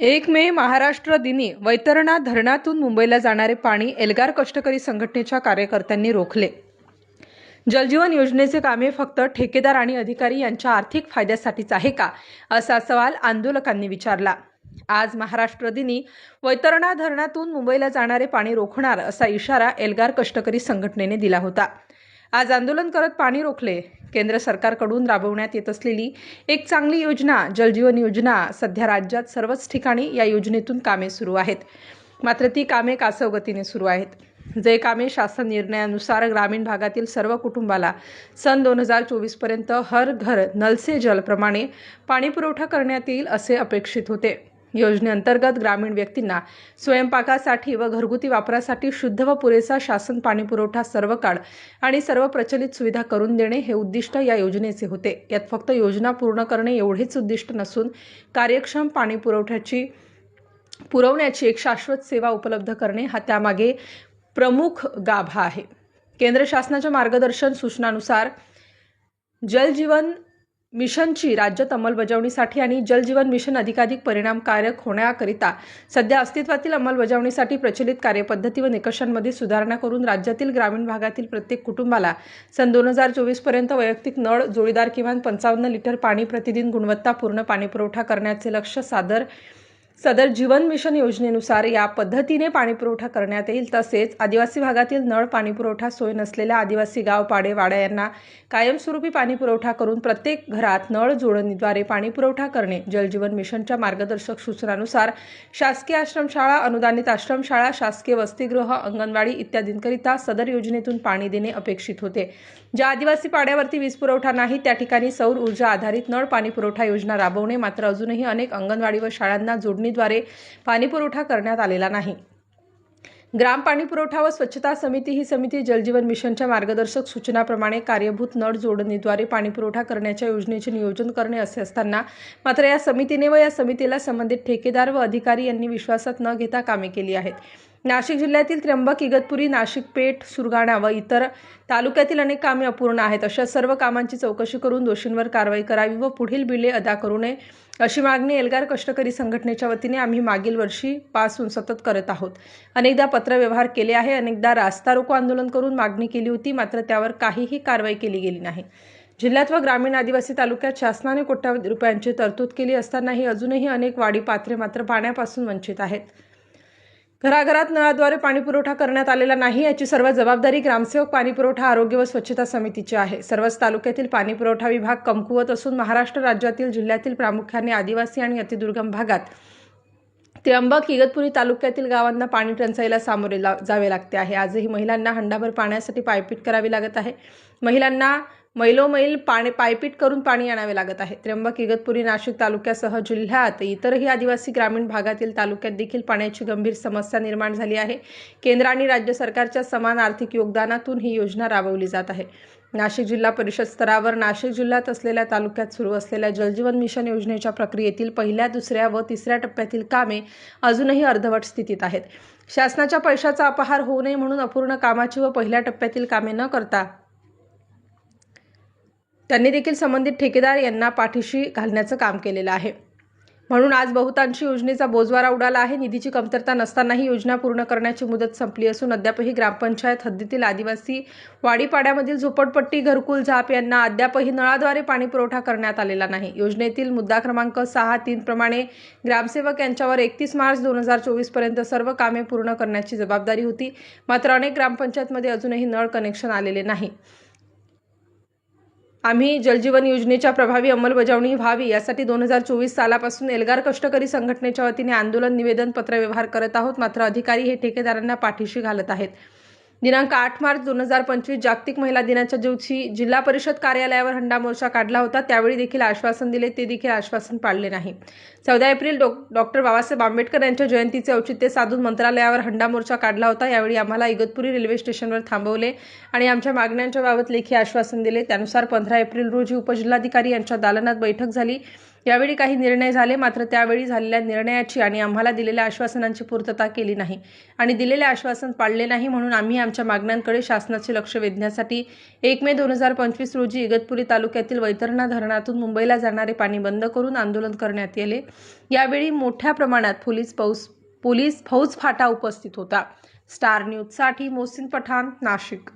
एक मे महाराष्ट्र दिनी वैतरणा धरणातून मुंबईला जाणारे पाणी एल्गार कष्टकरी संघटनेच्या कार्यकर्त्यांनी रोखले. जलजीवन योजनेचे कामे फक्त ठेकेदार आणि अधिकारी यांच्या आर्थिक फायद्यासाठीच आहे का असा सवाल आंदोलकांनी विचारला. आज महाराष्ट्र दिनी वैतरणा धरणातून मुंबईला जाणारे पाणी रोखणार असा इशारा एल्गार कष्टकरी संघटनेने दिला होता. आज आंदोलन करत पाणी रोखले. केंद्र सरकारकडून राबवण्यात येत असलेली एक चांगली योजना जलजीवन योजना सध्या राज्यात सर्वच ठिकाणी या योजनेतून कामे सुरू आहेत. मात्र ती कामे कासव गतीने सुरू आहेत. जे कामे शासन निर्णयानुसार ग्रामीण भागातील सर्व कुटुंबाला सन दोन हजार चोवीसपर्यंत हर घर नलसे जलप्रमाणे पाणीपुरवठा करण्यात येईल असे अपेक्षित होते. योजनेअंतर्गत ग्रामीण व्यक्तींना स्वयंपाकासाठी व घरगुती वापरासाठी शुद्ध व पुरेसा शासन पाणीपुरवठा सर्व काळ आणि सर्व प्रचलित सुविधा करून देणे हे उद्दिष्ट या योजनेचे होते. यात फक्त योजना पूर्ण करणे एवढेच उद्दिष्ट नसून कार्यक्षम पाणीपुरवठ्याची पुरवण्याची एक शाश्वत सेवा उपलब्ध करणे हा त्यामागे प्रमुख गाभा आहे. केंद्र शासनाच्या मार्गदर्शन सूचनानुसार जलजीवन मिशनची राज्यात अंमलबजावणीसाठी आणि जलजीवन मिशन अधिकाधिक परिणामकारक होण्याकरिता सध्या अस्तित्वातील अंमलबजावणीसाठी प्रचलित कार्यपद्धती व निकषांमध्ये सुधारणा करून राज्यातील ग्रामीण भागातील प्रत्येक कुटुंबाला सन दोन हजार चोवीसपर्यंत वैयक्तिक नळ जोडीदार किमान पंचावन्न लिटर पाणी प्रतिदिन गुणवत्तापूर्ण पाणीपुरवठा करण्याचे लक्ष सादर सदर जीवन मिशन योजनेनुसार या पद्धतीने पाणीपुरवठा करण्यात येईल. तसेच आदिवासी भागातील नळ पाणीपुरवठा सोय नसलेल्या आदिवासी गाव पाडेवाड्या यांना कायमस्वरूपी पाणीपुरवठा करून प्रत्येक घरात नळ जोडणीद्वारे पाणीपुरवठा करणे. जलजीवन मिशनच्या मार्गदर्शक सूचनानुसार शासकीय आश्रमशाळा अनुदानित आश्रमशाळा शासकीय वसतिगृह अंगणवाडी इत्यादींकरिता सदर योजनेतून पाणी देणे अपेक्षित होते. ज्या आदिवासी पाड्यावरती वीज पुरवठा नाही त्या ठिकाणी सौर ऊर्जा आधारित नळ पाणीपुरवठा योजना राबवणे. मात्र अजूनही अनेक अंगणवाडी व शाळांना योजनेद्वारे पाणीपुरवठा करण्यात आलेला नाही. ग्राम पाणी पुरवठा व स्वच्छता समिती ही समिती जलजीवन मिशनच्या मार्गदर्शक सूचनाप्रमाणे कार्यभूत नळ जोडणीद्वारे पाणीपुरवठा करण्याच्या योजनेचे नियोजन करणे असे असताना मात्र या समितीने व या समितीला संबंधित ठेकेदार व अधिकारी यांनी विश्वासात न घेता कामे केली आहेत. नाशिक जिल्ह्यातील त्र्यंबक इगतपुरी नाशिक पेठ सुरगाणा व इतर तालुक्यातील अनेक कामे अपूर्ण आहेत. अशा सर्व कामांची चौकशी करून दोषींवर कारवाई करावी व पुढील बिले अदा करू नये अशी मागणी एल्गार कष्टकरी संघटनेच्या वतीने आम्ही मागील वर्षीपासून सतत करत आहोत. अनेकदा पत्रव्यवहार केले आहे अनेकदा रास्ता रोको आंदोलन करून मागणी केली होती मात्र त्यावर काहीही कारवाई केली गेली नाही. जिल्ह्यात व ग्रामीण आदिवासी तालुक्यात शासनाने कोट्यावधी रुपयांची तरतूद केली असतानाही अजूनही अनेक वाडी पात्रे मात्र पाण्यापासून वंचित आहेत. घराघरात नळाद्वारे पाणीपुरवठा करण्यात आलेला नाही याची सर्व जबाबदारी ग्रामसेवक पाणीपुरवठा आरोग्य व स्वच्छता समितीची आहे. सर्वच तालुक्यातील पाणीपुरवठा विभाग कमकुवत असून महाराष्ट्र राज्यातील जिल्ह्यातील प्रामुख्याने आदिवासी आणि अतिदुर्गम भागात त्र्यंबक इगतपुरी तालुक्यातील गावांना पाणी टंचाईला सामोरे ला जावे लागते आहे. आजही महिलांना हंडाभर पाण्यासाठी पायपीट करावी लागत आहे. महिलांना मैलोमैल पाणी पायपीट करून पाणी आणावे लागत आहे. त्र्यंबक इगतपुरी नाशिक तालुक्यासह जिल्ह्यात इतरही आदिवासी ग्रामीण भागातील तालुक्यात देखील पाण्याची गंभीर समस्या निर्माण झाली आहे. केंद्र आणि राज्य सरकारच्या समान आर्थिक योगदानातून ही योजना राबवली जात आहे. नाशिक जिल्हा परिषद स्तरावर नाशिक जिल्ह्यात असलेल्या तालुक्यात सुरू असलेल्या जलजीवन मिशन योजनेच्या प्रक्रियेतील पहिल्या दुसऱ्या व तिसऱ्या टप्प्यातील कामे अजूनही अर्धवट स्थितीत आहेत. शासनाच्या पैशाचा अपहार होऊ नये म्हणून अपूर्ण कामाची व पहिल्या टप्प्यातील कामे न करता त्यांनी देखील संबंधित ठेकेदार यांना पाठीशी घालण्याचं काम केलेलं आहे. म्हणून आज बहुतांशी योजनेचा बोजवारा उडाला आहे. निधीची कमतरता नसतानाही योजना पूर्ण करण्याची मुदत संपली असून अद्यापही ग्रामपंचायत हद्दीतील आदिवासी वाडीपाड्यामधील झोपडपट्टी घरकुल झाप यांना अद्यापही नळाद्वारे पाणीपुरवठा करण्यात आलेला नाही. योजनेतील मुद्दा क्रमांक सहा तीन प्रमाणे ग्रामसेवक यांच्यावर एकतीस मार्च दोन हजार चोवीसपर्यंत सर्व कामे पूर्ण करण्याची जबाबदारी होती. मात्र अनेक ग्रामपंचायतमध्ये अजूनही नळ कनेक्शन आलेले नाही. आम्ही जलजीवन योजनेच्या प्रभावी अंमलबजावणी व्हावी यासाठी दोन हजार चोवीस सालापासून एल्गार कष्टकरी संघटनेच्या वतीने आंदोलन निवेदन पत्रव्यवहार करत आहोत. मात्र अधिकारी हे ठेकेदारांना पाठीशी घालत आहेत. दिनांक आठ मार्च दोन हजार पंचवीस जागतिक महिला दिनाच्या दिवशी जिल्हा परिषद कार्यालयावर हंडा मोर्चा काढला होता. त्यावेळी देखील आश्वासन दिले. ते देखील आश्वासन पाळले नाही. चौदा एप्रिल डॉ डॉक्टर बाबासाहेब आंबेडकर यांच्या जयंतीचे औचित्य साधून मंत्रालयावर हंडा मोर्चा काढला होता. यावेळी आम्हाला इगतपुरी रेल्वे स्टेशनवर थांबवले आणि आमच्या मागण्यांच्या बाबत लेखी आश्वासन दिले. त्यानुसार पंधरा एप्रिल रोजी उपजिल्हाधिकारी यांच्या दालनात बैठक झाली. यावेळी काही निर्णय झाले मात्र त्यावेळी झालेल्या निर्णयाची आणि आम्हाला दिलेल्या आश्वासनांची पूर्तता केली नाही. आणि दिलेले आश्वासन पाळले नाही म्हणून आम्ही आमच्या मागण्यांकडे शासनाचे लक्ष वेधण्यासाठी एक मे दोन हजार पंचवीस रोजी इगतपुरी तालुक्यातील वैतरणा धरणातून मुंबईला जाणारे पाणी बंद करून आंदोलन करण्यात येले. यावेळी मोठ्या प्रमाणात पोलीस फौज पोलीस फौज फाटा उपस्थित होता. स्टार न्यूजसाठी मोहसिन पठाण नाशिक.